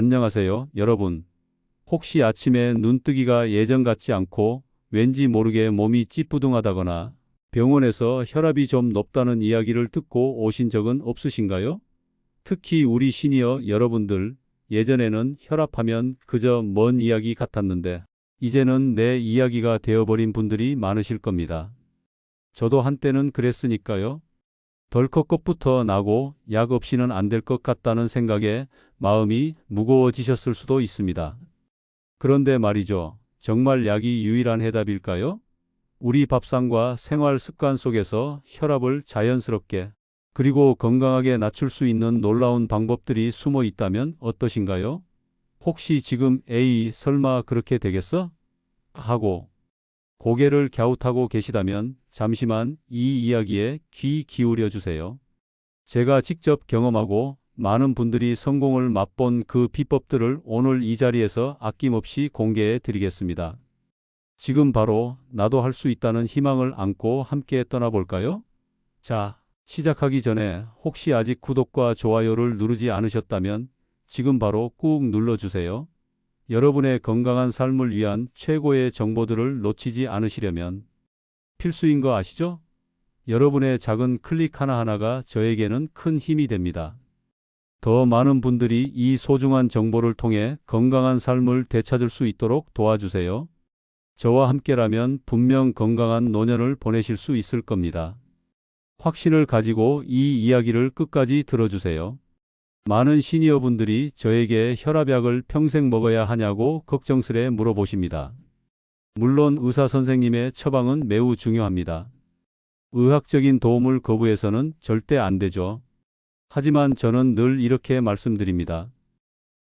안녕하세요, 여러분. 혹시 아침에 눈뜨기가 예전 같지 않고 왠지 모르게 몸이 찌뿌둥하다거나 병원에서 혈압이 좀 높다는 이야기를 듣고 오신 적은 없으신가요? 특히 우리 시니어 여러분들, 예전에는 혈압하면 그저 먼 이야기 같았는데, 이제는 내 이야기가 되어버린 분들이 많으실 겁니다. 저도 한때는 그랬으니까요. 덜컥 것부터 나고 약 없이는 안 될 것 같다는 생각에 마음이 무거워지셨을 수도 있습니다. 그런데 말이죠. 정말 약이 유일한 해답일까요? 우리 밥상과 생활 습관 속에서 혈압을 자연스럽게 그리고 건강하게 낮출 수 있는 놀라운 방법들이 숨어 있다면 어떠신가요? 혹시 지금 에이 설마 그렇게 되겠어? 하고 고개를 갸웃하고 계시다면 잠시만 이 이야기에 귀 기울여 주세요. 제가 직접 경험하고 많은 분들이 성공을 맛본 그 비법들을 오늘 이 자리에서 아낌없이 공개해 드리겠습니다. 지금 바로 나도 할 수 있다는 희망을 안고 함께 떠나볼까요? 자, 시작하기 전에 혹시 아직 구독과 좋아요를 누르지 않으셨다면 지금 바로 꾹 눌러주세요. 여러분의 건강한 삶을 위한 최고의 정보들을 놓치지 않으시려면 필수인 거 아시죠? 여러분의 작은 클릭 하나하나가 저에게는 큰 힘이 됩니다. 더 많은 분들이 이 소중한 정보를 통해 건강한 삶을 되찾을 수 있도록 도와주세요. 저와 함께라면 분명 건강한 노년을 보내실 수 있을 겁니다. 확신을 가지고 이 이야기를 끝까지 들어주세요. 많은 시니어분들이 저에게 혈압약을 평생 먹어야 하냐고 걱정스레 물어보십니다. 물론 의사 선생님의 처방은 매우 중요합니다. 의학적인 도움을 거부해서는 절대 안 되죠. 하지만 저는 늘 이렇게 말씀드립니다.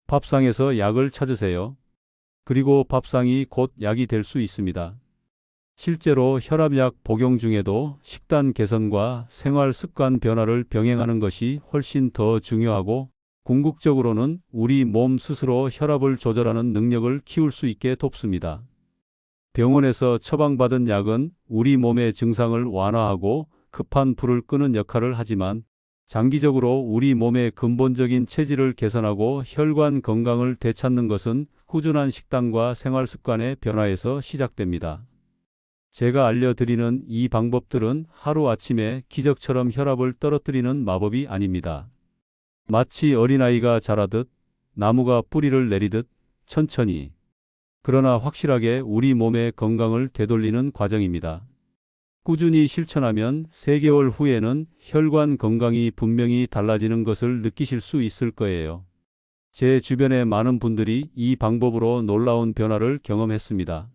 밥상에서 약을 찾으세요. 그리고 밥상이 곧 약이 될 수 있습니다. 실제로 혈압약 복용 중에도 식단 개선과 생활 습관 변화를 병행하는 것이 훨씬 더 중요하고 궁극적으로는 우리 몸 스스로 혈압을 조절하는 능력을 키울 수 있게 돕습니다. 병원에서 처방받은 약은 우리 몸의 증상을 완화하고 급한 불을 끄는 역할을 하지만 장기적으로 우리 몸의 근본적인 체질을 개선하고 혈관 건강을 되찾는 것은 꾸준한 식단과 생활 습관의 변화에서 시작됩니다. 제가 알려드리는 이 방법들은 하루아침에 기적처럼 혈압을 떨어뜨리는 마법이 아닙니다. 마치 어린아이가 자라듯 나무가 뿌리를 내리듯 천천히 그러나 확실하게 우리 몸의 건강을 되돌리는 과정입니다. 꾸준히 실천하면 3개월 후에는 혈관 건강이 분명히 달라지는 것을 느끼실 수 있을 거예요. 제 주변의 많은 분들이 이 방법으로 놀라운 변화를 경험했습니다.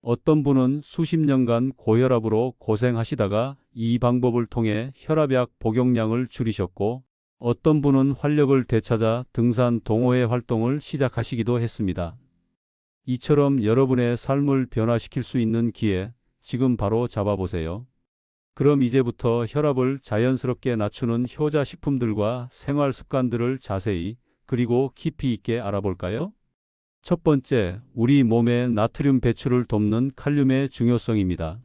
어떤 분은 수십 년간 고혈압으로 고생하시다가 이 방법을 통해 혈압약 복용량을 줄이셨고 어떤 분은 활력을 되찾아 등산 동호회 활동을 시작하시기도 했습니다. 이처럼 여러분의 삶을 변화시킬 수 있는 기회 지금 바로 잡아보세요. 그럼 이제부터 혈압을 자연스럽게 낮추는 효자 식품들과 생활 습관들을 자세히 그리고 깊이 있게 알아볼까요? 첫 번째, 우리 몸의 나트륨 배출을 돕는 칼륨의 중요성입니다.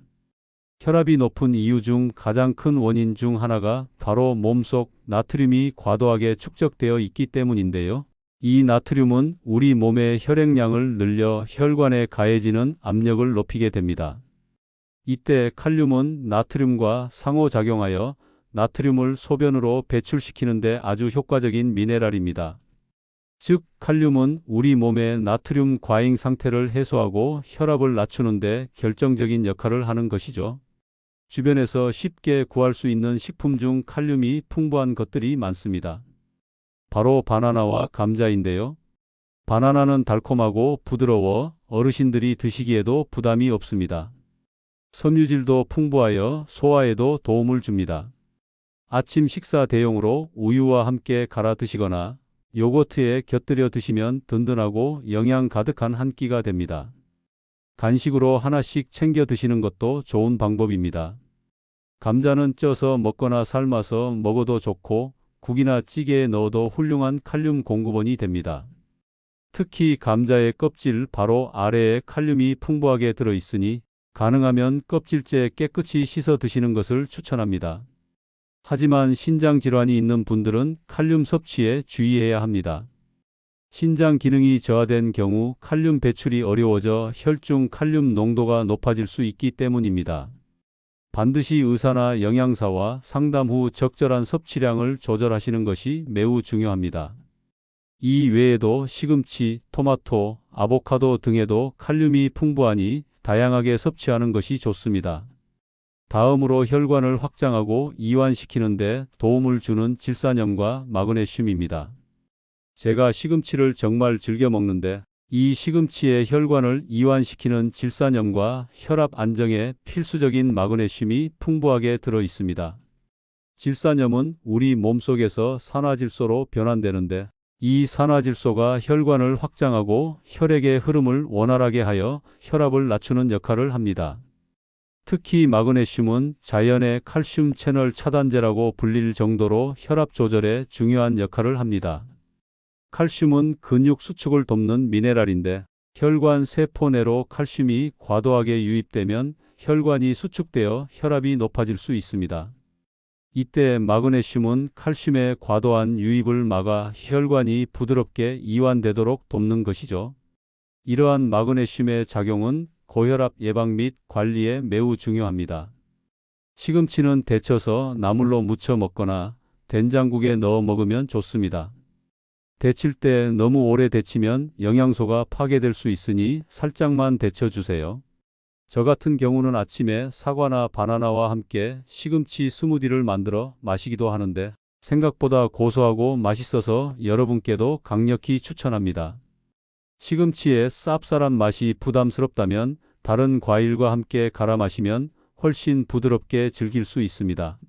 혈압이 높은 이유 중 가장 큰 원인 중 하나가 바로 몸속 나트륨이 과도하게 축적되어 있기 때문인데요. 이 나트륨은 우리 몸의 혈액량을 늘려 혈관에 가해지는 압력을 높이게 됩니다. 이때 칼륨은 나트륨과 상호작용하여 나트륨을 소변으로 배출시키는데 아주 효과적인 미네랄입니다. 즉, 칼륨은 우리 몸의 나트륨 과잉 상태를 해소하고 혈압을 낮추는데 결정적인 역할을 하는 것이죠. 주변에서 쉽게 구할 수 있는 식품 중 칼륨이 풍부한 것들이 많습니다. 바로 바나나와 감자인데요. 바나나는 달콤하고 부드러워 어르신들이 드시기에도 부담이 없습니다. 섬유질도 풍부하여 소화에도 도움을 줍니다. 아침 식사 대용으로 우유와 함께 갈아 드시거나 요거트에 곁들여 드시면 든든하고 영양 가득한 한 끼가 됩니다. 간식으로 하나씩 챙겨 드시는 것도 좋은 방법입니다. 감자는 쪄서 먹거나 삶아서 먹어도 좋고 국이나 찌개에 넣어도 훌륭한 칼륨 공급원이 됩니다. 특히 감자의 껍질 바로 아래에 칼륨이 풍부하게 들어 있으니 가능하면 껍질째 깨끗이 씻어 드시는 것을 추천합니다. 하지만 신장 질환이 있는 분들은 칼륨 섭취에 주의해야 합니다. 신장 기능이 저하된 경우 칼륨 배출이 어려워져 혈중 칼륨 농도가 높아질 수 있기 때문입니다. 반드시 의사나 영양사와 상담 후 적절한 섭취량을 조절하시는 것이 매우 중요합니다. 이 외에도 시금치, 토마토, 아보카도 등에도 칼륨이 풍부하니 다양하게 섭취하는 것이 좋습니다. 다음으로 혈관을 확장하고 이완시키는 데 도움을 주는 질산염과 마그네슘입니다. 제가 시금치를 정말 즐겨 먹는데 이 시금치의 혈관을 이완시키는 질산염과 혈압 안정에 필수적인 마그네슘이 풍부하게 들어 있습니다. 질산염은 우리 몸속에서 산화질소로 변환되는데 이 산화질소가 혈관을 확장하고 혈액의 흐름을 원활하게 하여 혈압을 낮추는 역할을 합니다. 특히 마그네슘은 자연의 칼슘 채널 차단제라고 불릴 정도로 혈압 조절에 중요한 역할을 합니다. 칼슘은 근육 수축을 돕는 미네랄인데 혈관 세포 내로 칼슘이 과도하게 유입되면 혈관이 수축되어 혈압이 높아질 수 있습니다. 이때 마그네슘은 칼슘의 과도한 유입을 막아 혈관이 부드럽게 이완되도록 돕는 것이죠. 이러한 마그네슘의 작용은 고혈압 예방 및 관리에 매우 중요합니다. 시금치는 데쳐서 나물로 무쳐 먹거나 된장국에 넣어 먹으면 좋습니다. 데칠 때 너무 오래 데치면 영양소가 파괴될 수 있으니 살짝만 데쳐 주세요. 저 같은 경우는 아침에 사과나 바나나와 함께 시금치 스무디를 만들어 마시기도 하는데 생각보다 고소하고 맛있어서 여러분께도 강력히 추천합니다. 시금치의 쌉쌀한 맛이 부담스럽다면 다른 과일과 함께 갈아 마시면 훨씬 부드럽게 즐길 수 있습니다.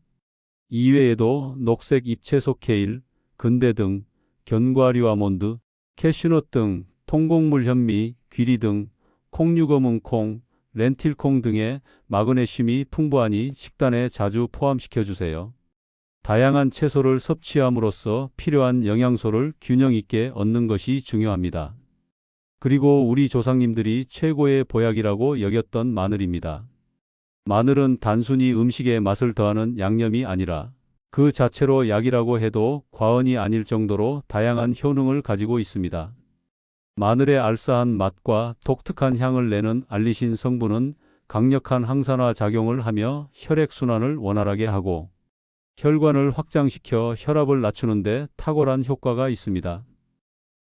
이외에도 녹색 잎채소 케일, 근대 등 견과류 아몬드, 캐슈넛 등 통곡물 현미, 귀리 등 콩류검은 콩, 렌틸콩 등의 마그네슘이 풍부하니 식단에 자주 포함시켜 주세요. 다양한 채소를 섭취함으로써 필요한 영양소를 균형 있게 얻는 것이 중요합니다. 그리고 우리 조상님들이 최고의 보약이라고 여겼던 마늘입니다. 마늘은 단순히 음식의 맛을 더하는 양념이 아니라 그 자체로 약이라고 해도 과언이 아닐 정도로 다양한 효능을 가지고 있습니다. 마늘의 알싸한 맛과 독특한 향을 내는 알리신 성분은 강력한 항산화 작용을 하며 혈액순환을 원활하게 하고 혈관을 확장시켜 혈압을 낮추는데 탁월한 효과가 있습니다.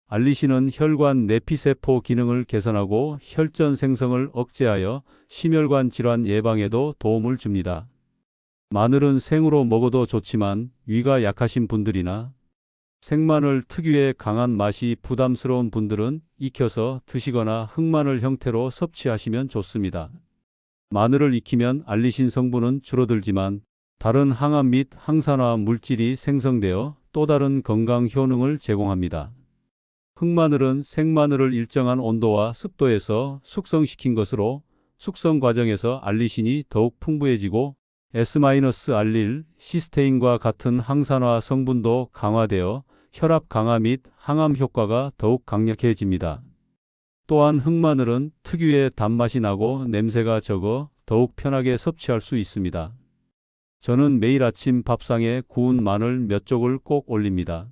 알리신은 혈관 내피세포 기능을 개선하고 혈전 생성을 억제하여 심혈관 질환 예방에도 도움을 줍니다. 마늘은 생으로 먹어도 좋지만 위가 약하신 분들이나 생마늘 특유의 강한 맛이 부담스러운 분들은 익혀서 드시거나 흑마늘 형태로 섭취하시면 좋습니다. 마늘을 익히면 알리신 성분은 줄어들지만 다른 항암 및 항산화 물질이 생성되어 또 다른 건강 효능을 제공합니다. 흑마늘은 생마늘을 일정한 온도와 습도에서 숙성시킨 것으로 숙성 과정에서 알리신이 더욱 풍부해지고 S-알릴 시스테인과 같은 항산화 성분도 강화되어 혈압 강화 및 항암 효과가 더욱 강력해집니다. 또한 흑마늘은 특유의 단맛이 나고 냄새가 적어 더욱 편하게 섭취할 수 있습니다. 저는 매일 아침 밥상에 구운 마늘 몇 쪽을 꼭 올립니다.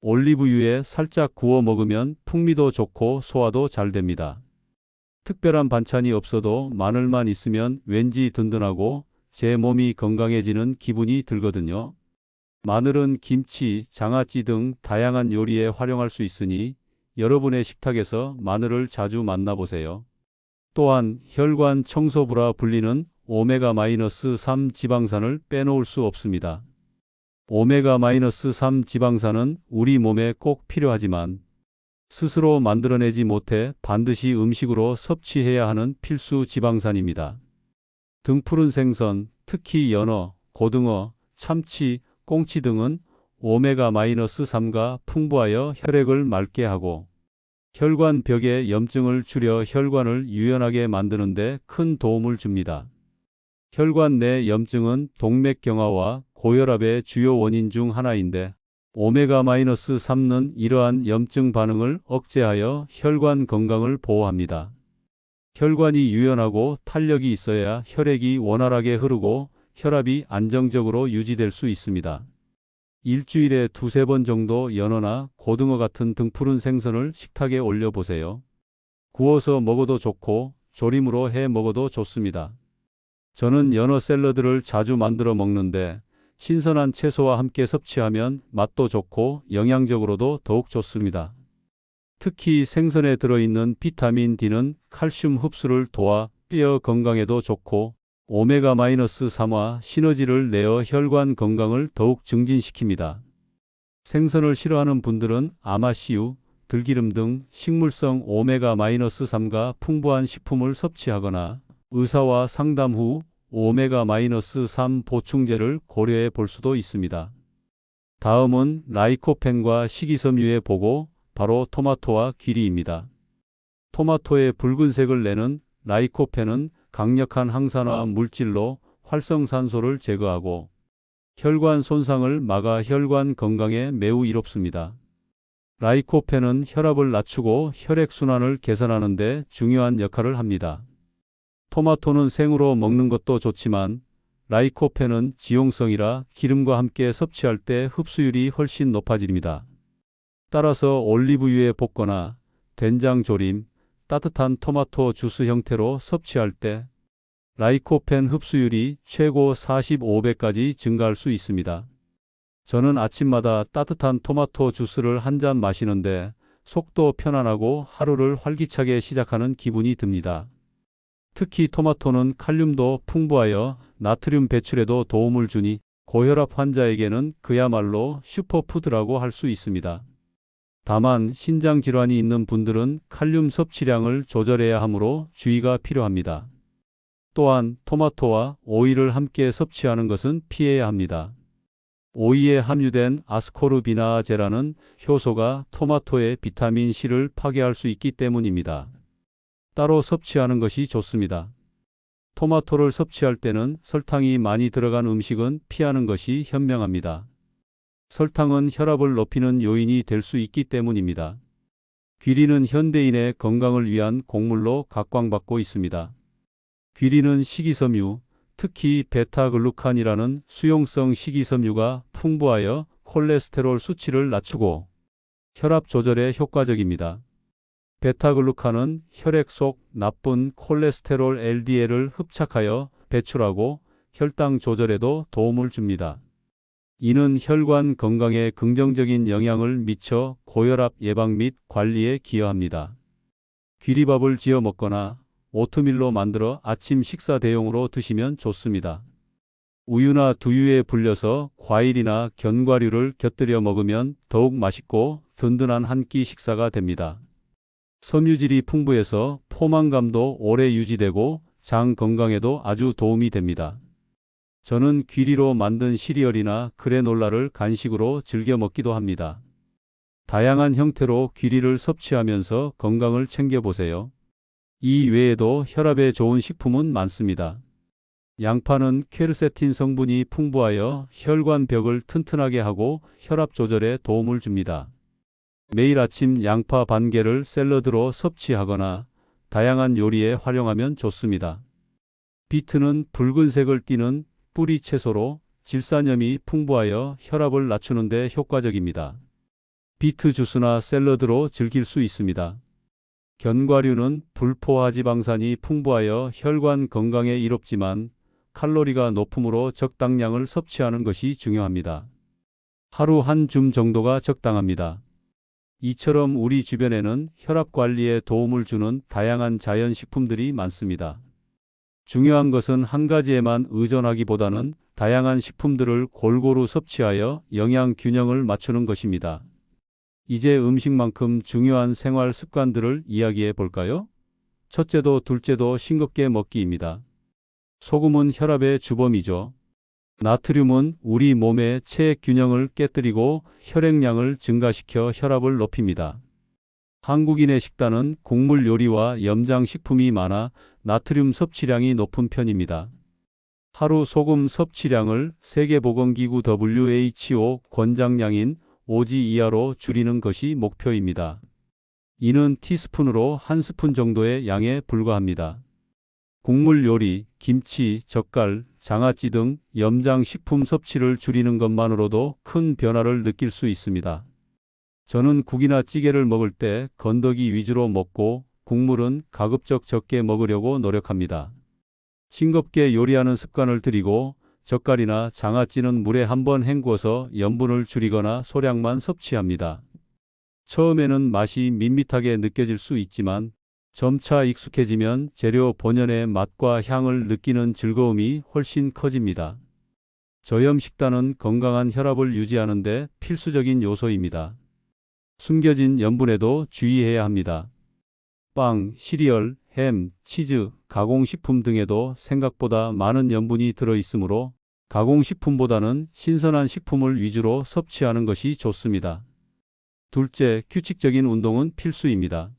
올리브유에 살짝 구워 먹으면 풍미도 좋고 소화도 잘 됩니다. 특별한 반찬이 없어도 마늘만 있으면 왠지 든든하고 제 몸이 건강해지는 기분이 들거든요. 마늘은 김치, 장아찌 등 다양한 요리에 활용할 수 있으니 여러분의 식탁에서 마늘을 자주 만나보세요. 또한 혈관 청소부라 불리는 오메가-3 지방산을 빼놓을 수 없습니다. 오메가-3 지방산은 우리 몸에 꼭 필요하지만 스스로 만들어내지 못해 반드시 음식으로 섭취해야 하는 필수 지방산입니다. 등푸른 생선, 특히 연어, 고등어, 참치, 꽁치 등은 오메가-3가 풍부하여 혈액을 맑게 하고 혈관 벽의 염증을 줄여 혈관을 유연하게 만드는 데 큰 도움을 줍니다. 혈관 내 염증은 동맥경화와 고혈압의 주요 원인 중 하나인데 오메가-3는 이러한 염증 반응을 억제하여 혈관 건강을 보호합니다. 혈관이 유연하고 탄력이 있어야 혈액이 원활하게 흐르고 혈압이 안정적으로 유지될 수 있습니다. 일주일에 두세 번 정도 연어나 고등어 같은 등푸른 생선을 식탁에 올려보세요. 구워서 먹어도 좋고 조림으로 해 먹어도 좋습니다. 저는 연어 샐러드를 자주 만들어 먹는데 신선한 채소와 함께 섭취하면 맛도 좋고 영양적으로도 더욱 좋습니다. 특히 생선에 들어있는 비타민 D는 칼슘 흡수를 도와 뼈 건강에도 좋고 오메가-3와 시너지를 내어 혈관 건강을 더욱 증진시킵니다. 생선을 싫어하는 분들은 아마씨유, 들기름 등 식물성 오메가-3가 풍부한 식품을 섭취하거나 의사와 상담 후 오메가-3 보충제를 고려해 볼 수도 있습니다. 다음은 라이코펜과 식이섬유의 보고 바로 토마토와 귀리입니다. 토마토의 붉은색을 내는 라이코펜은 강력한 항산화 물질로 활성산소를 제거하고 혈관 손상을 막아 혈관 건강에 매우 이롭습니다. 라이코펜은 혈압을 낮추고 혈액순환을 개선하는 데 중요한 역할을 합니다. 토마토는 생으로 먹는 것도 좋지만 라이코펜은 지용성이라 기름과 함께 섭취할 때 흡수율이 훨씬 높아집니다. 따라서 올리브유에 볶거나 된장 조림, 따뜻한 토마토 주스 형태로 섭취할 때 라이코펜 흡수율이 최고 45배까지 증가할 수 있습니다. 저는 아침마다 따뜻한 토마토 주스를 한 잔 마시는데 속도 편안하고 하루를 활기차게 시작하는 기분이 듭니다. 특히 토마토는 칼륨도 풍부하여 나트륨 배출에도 도움을 주니 고혈압 환자에게는 그야말로 슈퍼푸드라고 할 수 있습니다. 다만 신장 질환이 있는 분들은 칼륨 섭취량을 조절해야 하므로 주의가 필요합니다. 또한 토마토와 오이를 함께 섭취하는 것은 피해야 합니다. 오이에 함유된 아스코르비나제라는 효소가 토마토의 비타민 C를 파괴할 수 있기 때문입니다. 따로 섭취하는 것이 좋습니다. 토마토를 섭취할 때는 설탕이 많이 들어간 음식은 피하는 것이 현명합니다. 설탕은 혈압을 높이는 요인이 될 수 있기 때문입니다. 귀리는 현대인의 건강을 위한 곡물로 각광받고 있습니다. 귀리는 식이섬유, 특히 베타글루칸이라는 수용성 식이섬유가 풍부하여 콜레스테롤 수치를 낮추고 혈압 조절에 효과적입니다. 베타글루칸은 혈액 속 나쁜 콜레스테롤 LDL을 흡착하여 배출하고 혈당 조절에도 도움을 줍니다. 이는 혈관 건강에 긍정적인 영향을 미쳐 고혈압 예방 및 관리에 기여합니다. 귀리밥을 지어 먹거나 오트밀로 만들어 아침 식사 대용으로 드시면 좋습니다. 우유나 두유에 불려서 과일이나 견과류를 곁들여 먹으면 더욱 맛있고 든든한 한 끼 식사가 됩니다. 섬유질이 풍부해서 포만감도 오래 유지되고 장 건강에도 아주 도움이 됩니다. 저는 귀리로 만든 시리얼이나 그래놀라를 간식으로 즐겨 먹기도 합니다. 다양한 형태로 귀리를 섭취하면서 건강을 챙겨보세요. 이 외에도 혈압에 좋은 식품은 많습니다. 양파는 퀘르세틴 성분이 풍부하여 혈관 벽을 튼튼하게 하고 혈압 조절에 도움을 줍니다. 매일 아침 양파 반 개를 샐러드로 섭취하거나 다양한 요리에 활용하면 좋습니다. 비트는 붉은색을 띠는 뿌리 채소로 질산염이 풍부하여 혈압을 낮추는 데 효과적입니다. 비트 주스나 샐러드로 즐길 수 있습니다. 견과류는 불포화 지방산이 풍부하여 혈관 건강에 이롭지만 칼로리가 높으므로 적당량을 섭취하는 것이 중요합니다. 하루 한 줌 정도가 적당합니다. 이처럼 우리 주변에는 혈압 관리에 도움을 주는 다양한 자연 식품들이 많습니다. 중요한 것은 한 가지에만 의존하기보다는 다양한 식품들을 골고루 섭취하여 영양 균형을 맞추는 것입니다. 이제 음식만큼 중요한 생활 습관들을 이야기해 볼까요? 첫째도 둘째도 싱겁게 먹기입니다. 소금은 혈압의 주범이죠. 나트륨은 우리 몸의 체액 균형을 깨뜨리고 혈액량을 증가시켜 혈압을 높입니다. 한국인의 식단은 곡물 요리와 염장 식품이 많아 나트륨 섭취량이 높은 편입니다. 하루 소금 섭취량을 세계보건기구 WHO 권장량인 5지 이하로 줄이는 것이 목표입니다. 이는 티스푼으로 한 스푼 정도의 양에 불과합니다. 국물 요리, 김치, 젓갈, 장아찌 등 염장 식품 섭취를 줄이는 것만으로도 큰 변화를 느낄 수 있습니다. 저는 국이나 찌개를 먹을 때 건더기 위주로 먹고 국물은 가급적 적게 먹으려고 노력합니다. 싱겁게 요리하는 습관을 들이고 젓갈이나 장아찌는 물에 한번 헹구어서 염분을 줄이거나 소량만 섭취합니다. 처음에는 맛이 밋밋하게 느껴질 수 있지만 점차 익숙해지면 재료 본연의 맛과 향을 느끼는 즐거움이 훨씬 커집니다. 저염 식단은 건강한 혈압을 유지하는 데 필수적인 요소입니다. 숨겨진 염분에도 주의해야 합니다. 빵, 시리얼, 햄, 치즈, 가공식품 등에도 생각보다 많은 염분이 들어있으므로 가공식품보다는 신선한 식품을 위주로 섭취하는 것이 좋습니다. 둘째, 규칙적인 운동은 필수입니다.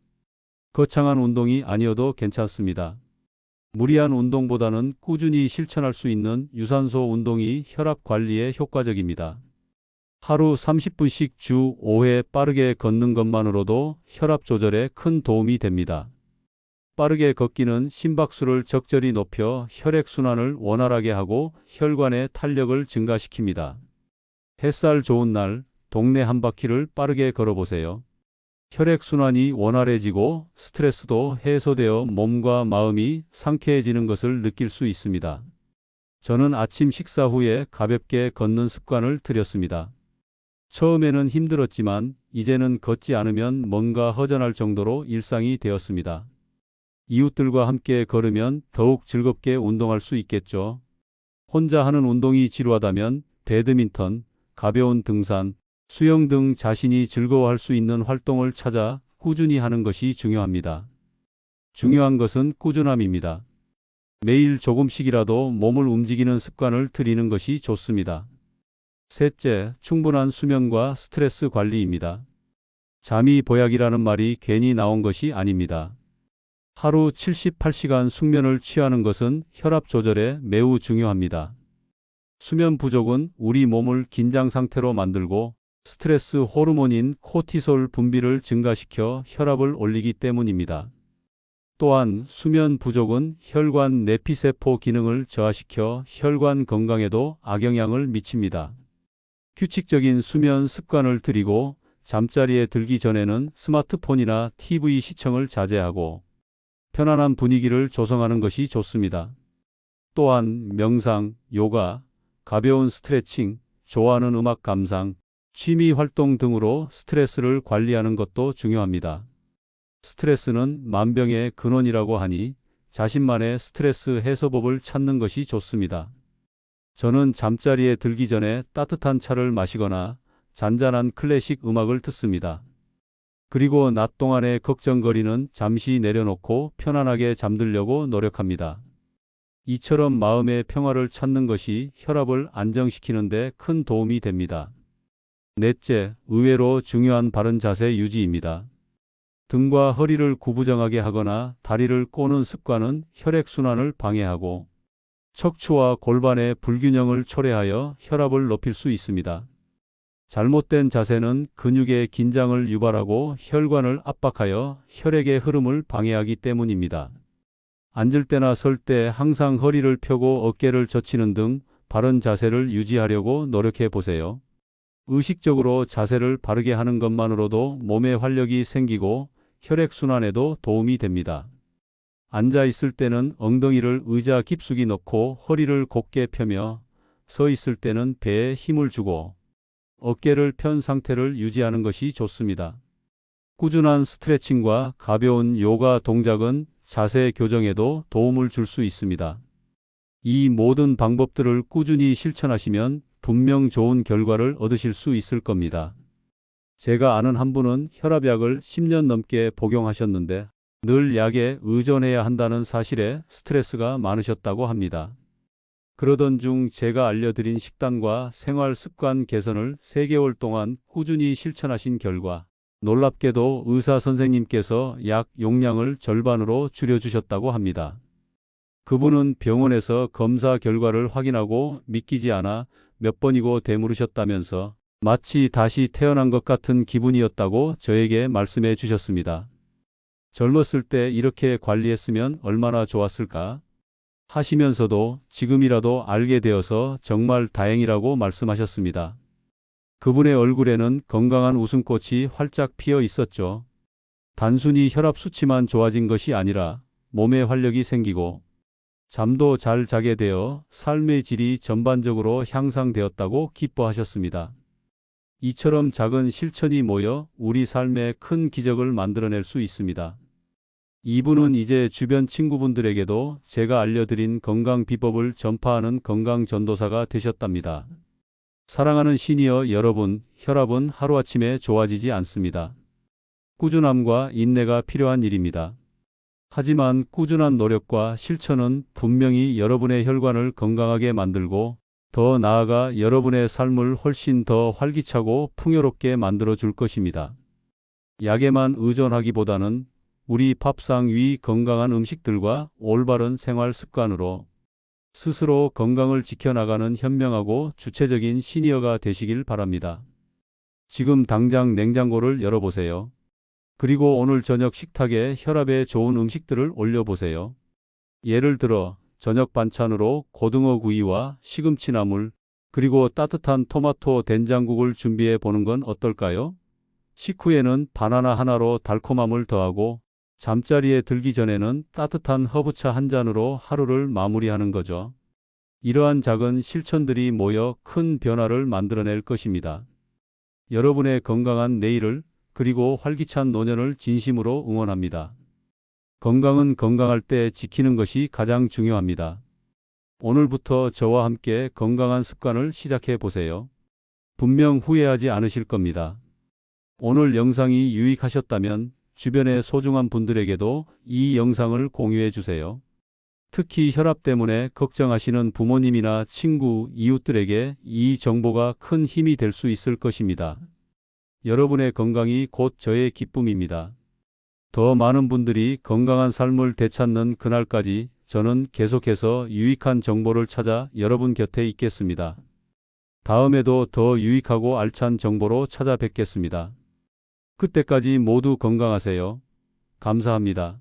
거창한 운동이 아니어도 괜찮습니다. 무리한 운동보다는 꾸준히 실천할 수 있는 유산소 운동이 혈압 관리에 효과적입니다. 하루 30분씩 주 5회 빠르게 걷는 것만으로도 혈압 조절에 큰 도움이 됩니다. 빠르게 걷기는 심박수를 적절히 높여 혈액순환을 원활하게 하고 혈관의 탄력을 증가시킵니다. 햇살 좋은 날, 동네 한 바퀴를 빠르게 걸어보세요. 혈액순환이 원활해지고 스트레스도 해소되어 몸과 마음이 상쾌해지는 것을 느낄 수 있습니다. 저는 아침 식사 후에 가볍게 걷는 습관을 들였습니다. 처음에는 힘들었지만 이제는 걷지 않으면 뭔가 허전할 정도로 일상이 되었습니다. 이웃들과 함께 걸으면 더욱 즐겁게 운동할 수 있겠죠. 혼자 하는 운동이 지루하다면 배드민턴, 가벼운 등산, 수영 등 자신이 즐거워할 수 있는 활동을 찾아 꾸준히 하는 것이 중요합니다. 중요한 것은 꾸준함입니다. 매일 조금씩이라도 몸을 움직이는 습관을 들이는 것이 좋습니다. 셋째, 충분한 수면과 스트레스 관리입니다. 잠이 보약이라는 말이 괜히 나온 것이 아닙니다. 하루 78시간 숙면을 취하는 것은 혈압 조절에 매우 중요합니다. 수면 부족은 우리 몸을 긴장 상태로 만들고 스트레스 호르몬인 코티솔 분비를 증가시켜 혈압을 올리기 때문입니다. 또한 수면 부족은 혈관 내피세포 기능을 저하시켜 혈관 건강에도 악영향을 미칩니다. 규칙적인 수면 습관을 들이고 잠자리에 들기 전에는 스마트폰이나 TV 시청을 자제하고 편안한 분위기를 조성하는 것이 좋습니다. 또한 명상, 요가, 가벼운 스트레칭, 좋아하는 음악 감상, 취미 활동 등으로 스트레스를 관리하는 것도 중요합니다. 스트레스는 만병의 근원이라고 하니 자신만의 스트레스 해소법을 찾는 것이 좋습니다. 저는 잠자리에 들기 전에 따뜻한 차를 마시거나 잔잔한 클래식 음악을 듣습니다. 그리고 낮 동안의 걱정거리는 잠시 내려놓고 편안하게 잠들려고 노력합니다. 이처럼 마음의 평화를 찾는 것이 혈압을 안정시키는데 큰 도움이 됩니다. 넷째, 의외로 중요한 바른 자세 유지입니다. 등과 허리를 구부정하게 하거나 다리를 꼬는 습관은 혈액순환을 방해하고 척추와 골반의 불균형을 초래하여 혈압을 높일 수 있습니다. 잘못된 자세는 근육의 긴장을 유발하고 혈관을 압박하여 혈액의 흐름을 방해하기 때문입니다. 앉을 때나 설 때 항상 허리를 펴고 어깨를 젖히는 등 바른 자세를 유지하려고 노력해 보세요. 의식적으로 자세를 바르게 하는 것만으로도 몸에 활력이 생기고 혈액순환에도 도움이 됩니다. 앉아 있을 때는 엉덩이를 의자 깊숙이 넣고 허리를 곧게 펴며 서 있을 때는 배에 힘을 주고 어깨를 편 상태를 유지하는 것이 좋습니다. 꾸준한 스트레칭과 가벼운 요가 동작은 자세 교정에도 도움을 줄 수 있습니다. 이 모든 방법들을 꾸준히 실천하시면 분명 좋은 결과를 얻으실 수 있을 겁니다. 제가 아는 한 분은 혈압약을 10년 넘게 복용하셨는데 늘 약에 의존해야 한다는 사실에 스트레스가 많으셨다고 합니다. 그러던 중 제가 알려드린 식단과 생활 습관 개선을 3개월 동안 꾸준히 실천하신 결과 놀랍게도 의사 선생님께서 약 용량을 절반으로 줄여주셨다고 합니다. 그분은 병원에서 검사 결과를 확인하고 믿기지 않아 몇 번이고 되물으셨다면서 마치 다시 태어난 것 같은 기분이었다고 저에게 말씀해 주셨습니다. 젊었을 때 이렇게 관리했으면 얼마나 좋았을까? 하시면서도 지금이라도 알게 되어서 정말 다행이라고 말씀하셨습니다. 그분의 얼굴에는 건강한 웃음꽃이 활짝 피어 있었죠. 단순히 혈압 수치만 좋아진 것이 아니라 몸에 활력이 생기고 잠도 잘 자게 되어 삶의 질이 전반적으로 향상되었다고 기뻐하셨습니다. 이처럼 작은 실천이 모여 우리 삶에 큰 기적을 만들어낼 수 있습니다. 이분은 이제 주변 친구분들에게도 제가 알려드린 건강 비법을 전파하는 건강 전도사가 되셨답니다. 사랑하는 시니어 여러분, 혈압은 하루아침에 좋아지지 않습니다. 꾸준함과 인내가 필요한 일입니다. 하지만 꾸준한 노력과 실천은 분명히 여러분의 혈관을 건강하게 만들고 더 나아가 여러분의 삶을 훨씬 더 활기차고 풍요롭게 만들어 줄 것입니다. 약에만 의존하기보다는 우리 밥상 위 건강한 음식들과 올바른 생활 습관으로 스스로 건강을 지켜나가는 현명하고 주체적인 시니어가 되시길 바랍니다. 지금 당장 냉장고를 열어보세요. 그리고 오늘 저녁 식탁에 혈압에 좋은 음식들을 올려보세요. 예를 들어 저녁 반찬으로 고등어 구이와 시금치 나물, 그리고 따뜻한 토마토 된장국을 준비해 보는 건 어떨까요? 식후에는 바나나 하나로 달콤함을 더하고 잠자리에 들기 전에는 따뜻한 허브차 한 잔으로 하루를 마무리하는 거죠. 이러한 작은 실천들이 모여 큰 변화를 만들어낼 것입니다. 여러분의 건강한 내일을 그리고 활기찬 노년을 진심으로 응원합니다. 건강은 건강할 때 지키는 것이 가장 중요합니다. 오늘부터 저와 함께 건강한 습관을 시작해 보세요. 분명 후회하지 않으실 겁니다. 오늘 영상이 유익하셨다면 주변의 소중한 분들에게도 이 영상을 공유해 주세요. 특히 혈압 때문에 걱정하시는 부모님이나 친구, 이웃들에게 이 정보가 큰 힘이 될 수 있을 것입니다. 여러분의 건강이 곧 저의 기쁨입니다. 더 많은 분들이 건강한 삶을 되찾는 그날까지 저는 계속해서 유익한 정보를 찾아 여러분 곁에 있겠습니다. 다음에도 더 유익하고 알찬 정보로 찾아뵙겠습니다. 그때까지 모두 건강하세요. 감사합니다.